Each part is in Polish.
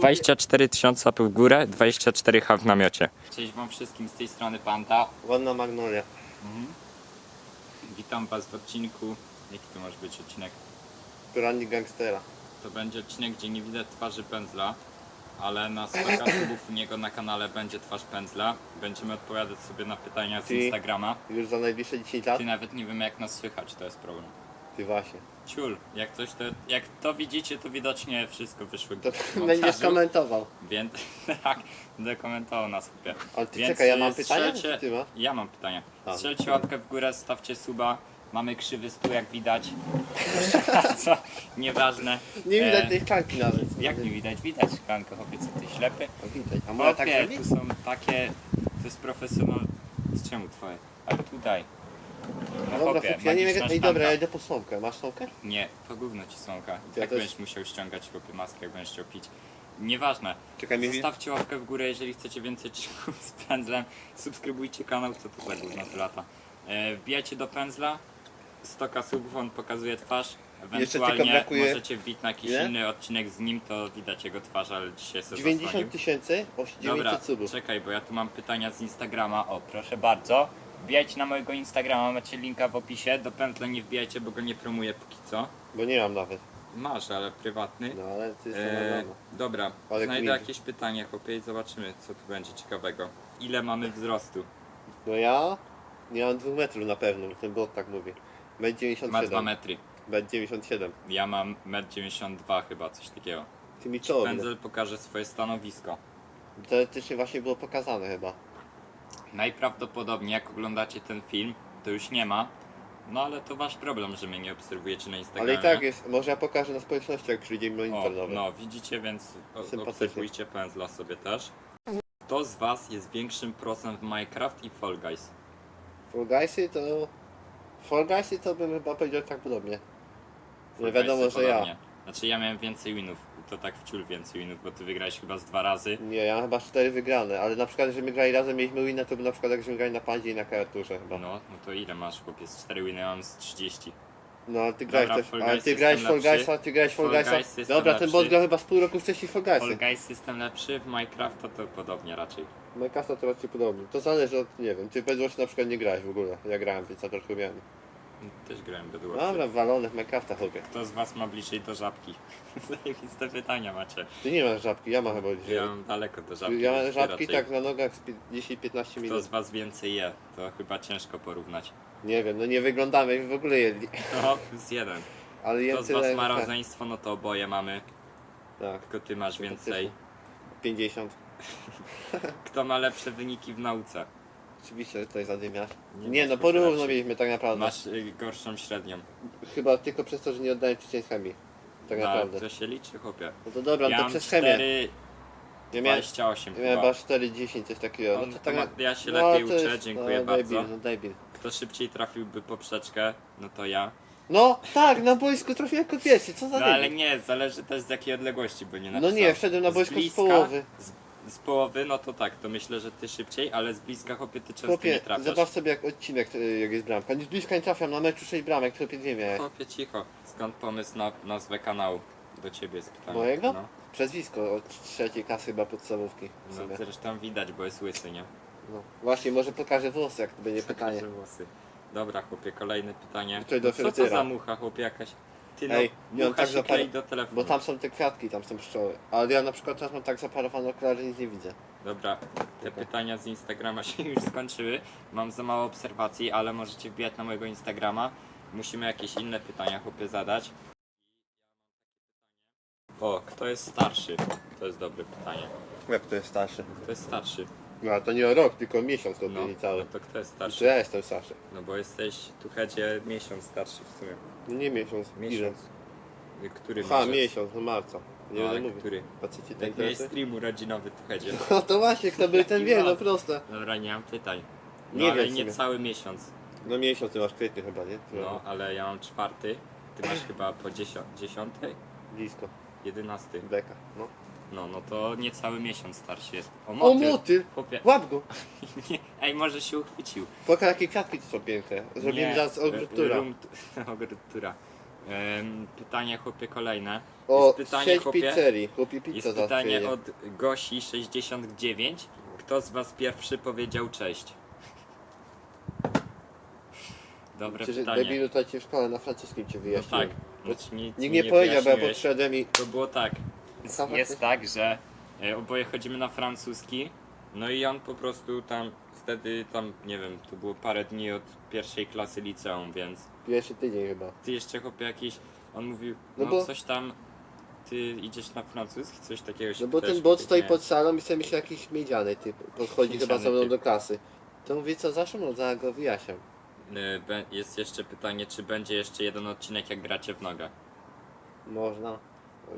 24 tysiące łapy w górę, 24 h w namiocie. Cześć wam wszystkim z tej strony Panta. Ładna magnolia. Witam was w odcinku. Jaki to może być odcinek? Porannik gangstera. To będzie odcinek, gdzie nie widać twarzy pędzla, ale na 100 subów u niego na kanale będzie twarz pędzla. Będziemy odpowiadać sobie na pytania z Ty- Instagrama. Już za najbliższe 10 lat? Ty nawet nie wiemy jak nas słychać, to jest problem. Ty właśnie. Ciul, jak coś to, jak to widzicie, to widocznie wszystko wyszło To w będziesz montażu, komentował. Więc tak, dekomentował nas chłopie. Ale ty Więc czekaj, ja mam y, pytanie? strzelcie- ty masz? Ja mam pytanie. A. Strzelcie łapkę w górę, stawcie suba. Mamy krzywy stół, jak widać. Co? Nieważne. Nie widać E, tej szklanki nawet. Jak nie widać? Widać szklankę, chłopie, co ty ślepy. A widać. A moja tak Chłopie, tu są takie... To jest profesjonal... Czemu twoje? Ale tutaj. No Dobra, chłopie, chłopie, ja nie wiem. magiczna Ej, dobra, szklanka. ja idę po słomkę. Masz słomkę? Nie, to gówno ci słomka. Ja tak też. będziesz musiał ściągać chłopie maskę, jak będziesz chciał pić. Nieważne. Czekaj, mi Zostawcie łapkę w górę, jeżeli chcecie więcej odcinków z pędzlem. Subskrybujcie kanał, co to za gówno to lata. E, wbijajcie do pędzla. 100 subów, on pokazuje twarz. Ewentualnie brakuje- możecie wbić na jakiś Ile? inny odcinek z nim, to widać jego twarz, ale dzisiaj sobie 90 tysięcy, o Dobra, 900 subów. czekaj, bo ja tu mam pytania z Instagrama. O, proszę bardzo. Wbijajcie na mojego Instagrama, macie linka w opisie. Do pędzla nie wbijajcie, bo go nie promuję póki co. Bo nie mam nawet. Masz, ale prywatny. No ale ty Eee, eee... dobra, Ale znajdę jakieś pytanie, chłopie, i zobaczymy, co tu będzie ciekawego. Ile mamy wzrostu? No ja nie mam 2 metrów na pewno, ten bot tak mówi. Ma 2 97. metry. Będzie 97. Ja mam 1,92 m chyba, coś takiego. Ty mi co? Pędzel pokaże swoje stanowisko. Teoretycznie właśnie było pokazane chyba. Najprawdopodobniej, jak oglądacie ten film, to już nie ma. No ale to wasz problem, że mnie nie obserwujecie na Instagramie. Ale i tak jest, może ja pokażę na społeczności jak przyjdzie O, monitor nowy. no widzicie, więc o- Sympatycznie. obserwujcie pędzla sobie też. Kto z was jest większym prosem w Minecraft i Fall Guys? Fall Guysy to... Fall Guysy to bym chyba powiedział tak podobnie. Fall wiadomo, że ja. podobnie. Znaczy ja miałem więcej winów, to tak wciul więcej winów, bo ty wygrałeś chyba z dwa razy. Nie, ja mam chyba 4 wygrane, ale na przykład, jeżeli my grali razem, mieliśmy winę, to by na przykład jakśmy grali na pandzie i na kreaturze chyba. No, no to ile masz chłopie? Z 4 winy, ja mam z 30. No, ale ty grałeś Dobra, też, Fall ale Guys ty jestem grałeś Fall lepszy. Guysa, ty grałeś Fall Fall Guysa. Guys jestem Dobra, ten lepszy. bot grał chyba z pół roku wcześniej Fall Fall Guysy. Guys system lepszy, w Minecraft to, podobnie raczej. Minecrafta to raczej podobnie. To zależy od, nie wiem, ty Bedwars na przykład nie grałeś w ogóle. Ja grałem, więc ja troszkę wiem. Też grałem Bedwars. Dobra, w Minecrafta chłopie. Kto z was ma bliżej do żabki? Zajebiste pytania macie. Ty nie masz żabki, ja mam chyba dzisiaj. Ja mam daleko do żabki. Ja mam żabki raczej- tak na nogach z pi- 10-15 Kto minut. z was więcej je? To chyba ciężko porównać. Nie wiem, no nie wyglądamy w ogóle jedli. No, plus jeden. Ale jem Kto z was tyle, ma tak. rodzeństwo, no to oboje mamy. Tak, Tylko ty masz więcej. 50. Kto ma lepsze wyniki w nauce? Oczywiście tutaj zadymiasz. Nie Nie, masz no porówno raczej. mieliśmy tak naprawdę. Masz y, gorszą średnią. Chyba tylko przez to, że nie oddałem ci chemii. Tak No, naprawdę. to się liczy, chłopie. No to dobra, no mam to przez chemię. 4, Ja miałem, 28 ja miałem chyba. chyba 4-10, coś takiego. No, No to tak na- ja się no, lepiej to uczę, jest- dziękuję no, bardzo. Debil, no debil. Kto szybciej trafiłby poprzeczkę, no to ja. No tak, na boisku trafiłem jako pierwszy, co za No debil. ale nie, zależy też z jakiej odległości, bo nie No nie, wszedłem na boisko z bliska, połowy. Z, z połowy, no to tak, to myślę, że ty szybciej, ale z bliska chłopie ty często nie Chłopie, trafiasz. zobacz sobie jak odcinek, y, jak jest bramka. Nic bliska nie trafiam, na meczu 6 bramek, chłopie dwie miałem. Chłopie, cicho. Skąd pomysł na nazwę kanału? Do ciebie jest pytanie. Mojego? No, Przezwisko od trzeciej klasy chyba podstawówki. w no zresztą widać, bo jest łysy, nie? No. Właśnie, może pokażę włosy, jak to będzie pytanie. Włosy. Dobra, chłopie, kolejne pytanie. Tutaj do No co to za mucha, chłopie, jakaś? Ty no, Ej, nie, on tak się zapar- klei do telefonu. Bo tam są te kwiatki, tam są pszczoły. Ale ja na przykład teraz mam tak zaparowane okulary, że nic nie widzę. Dobra, te pytania z Instagrama się już skończyły. Mam za mało obserwacji, ale możecie wbijać na mojego Instagrama. Musimy jakieś inne pytania chłopie zadać. O, kto jest starszy? To jest dobre pytanie. Jak to jest starszy? Kto jest starszy? No a to nie rok, tylko miesiąc to No, byli cały. no to kto jest To starszy? ja jestem starszy. No bo jesteś tu hedzie miesiąc starszy w sumie. No nie miesiąc, Miesiąc. Który Ile? Ha, miesiąc, no marca. Nie No, ale będę mówił. który? Faceci ten Jak miałeś interesy? stream urodzinowy tu hedzie. No to właśnie, kto był ten wie, no proste. Dobra, nie mam pytań. No Nie ale wiem w nie sumie. cały miesiąc. No miesiąc, ty masz kwietnie chyba, nie? No, ale ja mam czwarty. Ty masz chyba po dziesią- dziesiątej? Blisko. Jedenasty. Beka, no. No, no to niecały miesiąc starszy jest. O, O motyl. motyl! Chłopie. Łap go! Nie, Ej, może się uchwycił. Pokaż jakie kwiatki to są piękne. Zrobimy Nie, zaraz ogródtura. rum- ogródtura. Pytanie chłopie kolejne. O, Jest pytanie sieć chłopie. pizzerii. Chłopie pizza Jest pytanie od Gosi69. Kto z was pierwszy powiedział cześć? Dobre Czy pytanie. debilu to ci w szkole na francuskim cię No wyjaśniłem. tak. Nic, nic Nikt mi nie powiedział, bo ja podszedłem i... To było tak. Jest tak, że e, oboje chodzimy na francuski. No i on po prostu tam wtedy tam, nie wiem, to było parę dni od pierwszej klasy liceum, więc Pierwszy tydzień chyba. ty jeszcze chłopie jakiś, on mówił, No no, bo- coś tam, ty idziesz na francuski, coś takiego się No bo ten bot stoi pod salą i sobie myśli jakiś miedziany typ. Podchodzi chyba ze mną typ. do klasy. To mówię co za szum, no za go wyjaśniam. E, be- Jest jeszcze pytanie, czy będzie jeszcze jeden odcinek jak gracie w nogę. Można.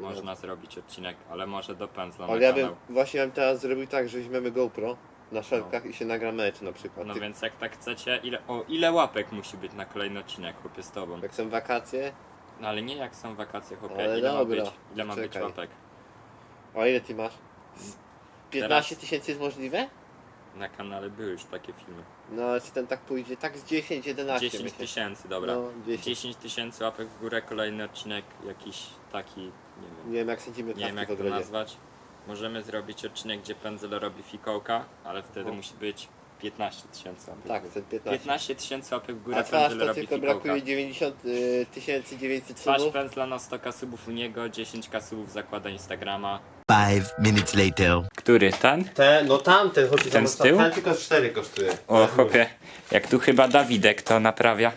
Można zrobić odcinek, ale może do pędzla Ale na ja bym kanał. właśnie bym teraz zrobił tak, że weźmiemy GoPro na szelkach i się nagra mecz na przykład. No Ty- więc jak tak chcecie, ile, o ile łapek musi być na kolejny odcinek, chłopie z tobą? Jak są wakacje, No ale nie jak są wakacje, chłopie. Ale ile dobra, ma być? Ile ma być czekaj. łapek? a ile ty masz? Z 15 tysięcy jest możliwe? Na kanale były już takie filmy. No ale czy ten tak pójdzie? Tak z 10, 11 10 myślę. tysięcy, dobra. No 10. 10 tysięcy łapek w górę, kolejny odcinek jakiś taki, nie wiem, Nie wiem jak sędzimy nie wiem jak to nazwać. Możemy zrobić odcinek, gdzie Pędzel robi fikołka, ale wtedy No. musi być 15 tysięcy łapek. Tak, w górę. ten 15. 15 tysięcy łapek w górę, A twarz Pędzel to robi tylko fikołka. brakuje 90 y, tysięcy 900 Twarz subów. pędzla na 100 kasubów u niego, 10 kasubów zakłada Instagrama. Five minutes later. Który? Ten? Ten, no tamten, chłopie, Ten z tyłu? Ten tylko 4 kosztuje. O chłopie, jak tu chyba Dawidek to naprawia.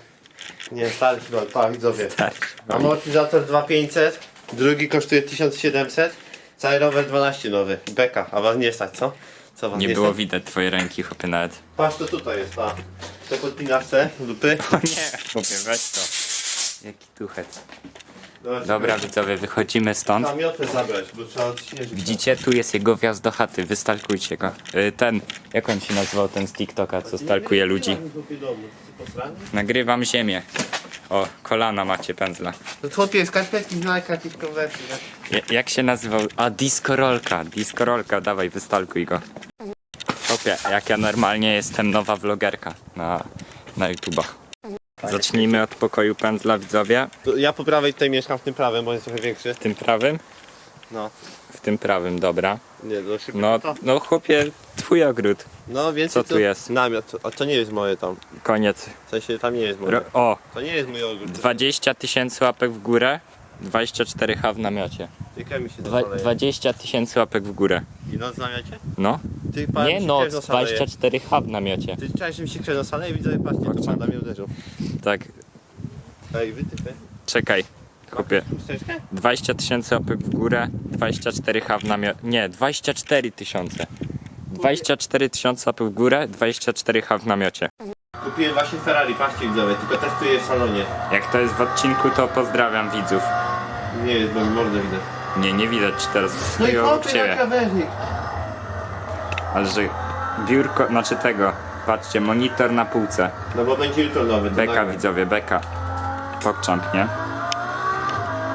Nie, stary chyba, pa, widzowie. Tak. Amortyzator 2500, drugi kosztuje 1700, cały rower 12 nowy. Beka, a was nie stać, co? Co was Nie nie, było stać? widać twojej ręki chłopie nawet. Patrz, to tutaj jest, ta. To podpinawce, dupy. O nie, chłopie, weź to. Jaki tuchet. Dobra, widzowie, wychodzimy stąd. Zabrać, bo trzeba odśnieżyć. Widzicie, tu jest jego wjazd do chaty, wystalkujcie go. Y, Ten, jak on się nazywał, ten z TikToka, co stalkuje ludzi. Nagrywam ziemię. O, kolana macie pędzla. No chłopie, skarpetki, znajka, jakieś. Ja- Jak się nazywał? A, diskorolka, diskorolka, dawaj, wystalkuj go. Chłopie, jak ja normalnie jestem nowa vlogerka na, na YouTubach. Zacznijmy od pokoju pędzla, widzowie. Ja po prawej tutaj mieszkam w tym prawym, bo jest trochę większy. W tym prawym? No. W tym prawym, dobra. Nie, do szybko. No, no chłopie, twój ogród. no więc co tu jest? Namiot, a to nie jest moje tam. Koniec. W sensie tam nie jest moje. Ro o, To nie jest mój ogród. 20 tysięcy łapek w górę, 24H w namiocie. Tylko mi się Dwa, Dwa, 20 tysięcy łapek w górę. I noc w namiocie? No, Ty pan nie noc, krew nasaleje. 24H w namiocie. Ty że mi się krew nasaleje? Widzę, patrzcie, to pan na mnie uderzył. Tak, Ej, wy czekaj, chłopie. Chusteczkę? 20 tysięcy łapek w górę, 24H w namiocie. Nie, 24 tysiące. 24 tysiące łapek w górę, 24H w namiocie. Kupiłem właśnie Ferrari, patrzcie widzowie, tylko testuję w salonie. Jak to jest w odcinku, to pozdrawiam widzów. Nie jest, bo mi mordę widać. Nie, nie widać ci teraz. No i Stoję obok chłopie, na ciebie. krawężnik. Ale że biurko, znaczy tego, patrzcie, monitor na półce. No bo będzie jutro nowy. to Beka nagle. widzowie, beka. Pokczamp, nie?